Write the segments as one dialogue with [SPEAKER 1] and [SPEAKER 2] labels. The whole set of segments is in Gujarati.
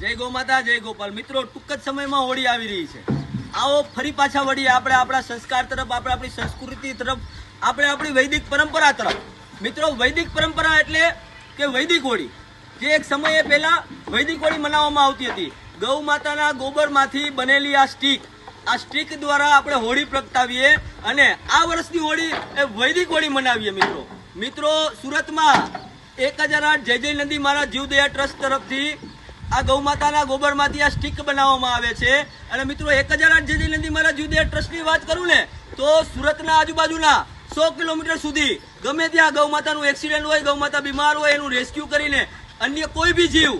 [SPEAKER 1] જય ગો માતા, જય ગોપાલ. મિત્રો, ટૂંક જ સમયમાં હોળી આવી રહી છે. આવો ફરી પાછા વળીએ આપણે આપણા સંસ્કાર તરફ, આપણે આપણી સંસ્કૃતિ તરફ, આપણે આપણી વૈદિક પરંપરા તરફ. મિત્રો, વૈદિક પરંપરા એટલે કે વૈદિક હોળી. જે એક સમયે પહેલા વૈદિક હોળી મનાવવામાં આવતી હતી. ગૌ માતાના ગોબરમાંથી બનેલી આ સ્ટીક. આ સ્ટીક દ્વારા આપણે હોળી પ્રગટાવીએ અને આ વર્ષની હોળી એ વૈદિક હોળી મનાવીએ, મિત્રો. મિત્રો, સુરતમાં એક હજાર આઠ જય જય નદી મારા જીવદયા ટ્રસ્ટ તરફથી આ ગૌ માતાના ગોબરમાંથી આ સ્ટીક બનાવવામાં આવે છે. અને મિત્રો, એક હજાર આઠ જય નદી મારા જીવદયા ટ્રસ્ટની વાત કરું ને, તો સુરતના આજુબાજુના સો કિલોમીટર સુધી ગમે ત્યાં ગૌ માતાનું એક્સિડન્ટ હોય, ગૌ માતા બીમાર હોય, એનું રેસ્ક્યુ કરીને અન્ય કોઈ બી જીવ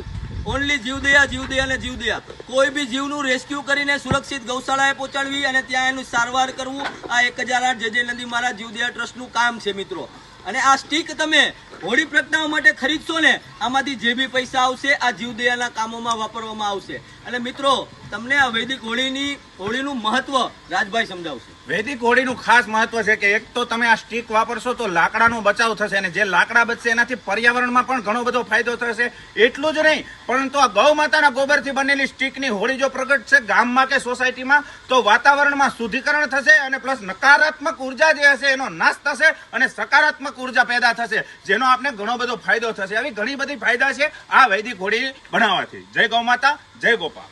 [SPEAKER 1] ઓનલી જીવદયા જીવદયા અને જીવદયા, કોઈ બી જીવનું રેસ્ક્યુ કરીને સુરક્ષિત ગૌશાળાએ પહોંચાડવી અને ત્યાં એનું સારવાર કરવું, આ એક હજાર આઠ જજે નદી મારા જીવદયા ટ્રસ્ટનું કામ છે, મિત્રો. અને આ સ્ટીક તમે હોળી પ્રગટાવવા માટે ખરીદશો ને આમાંથી જે બી પૈસા આવશે, આ જીવદયાના કામોમાં વાપરવામાં આવશે. અને મિત્રો, તમને આ વૈદિક હોળીની, હોળીનું મહત્વ રાજભાઈ સમજાવશે.
[SPEAKER 2] વૈદિક હોળીનું ખાસ મહત્વ છે કે એક તો તમે આ સ્ટીક વાપરશો તો લાકડાનો બચાવ થશે અને જે લાકડા બચશે એનાથી પર્યાવરણમાં પણ ઘણો બધો ફાયદો થશે. એટલું જ નહીં, પરંતુ આ ગૌ માતાના ગોબરથી બનેલી સ્ટીકની હોળી જો પ્રગટ છે ગામમાં કે સોસાયટીમાં, તો વાતાવરણમાં શુદ્ધિકરણ થશે અને પ્લસ નકારાત્મક ઊર્જા જે હશે એનો નાશ થશે અને સકારાત્મક ઊર્જા પેદા થશે, જેનો આપણે ઘણો બધો ફાયદો થશે. આવી ઘણી બધી ફાયદા છે આ વૈદિક હોળી બનાવવાથી જય ગૌ માતા જય ગોપાલ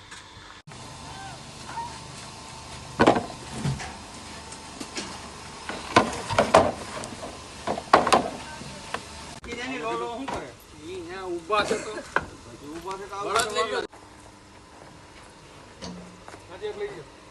[SPEAKER 3] ઊભા છે તો બળદ લઈ ગયો. હાજી, લઈ ગયો.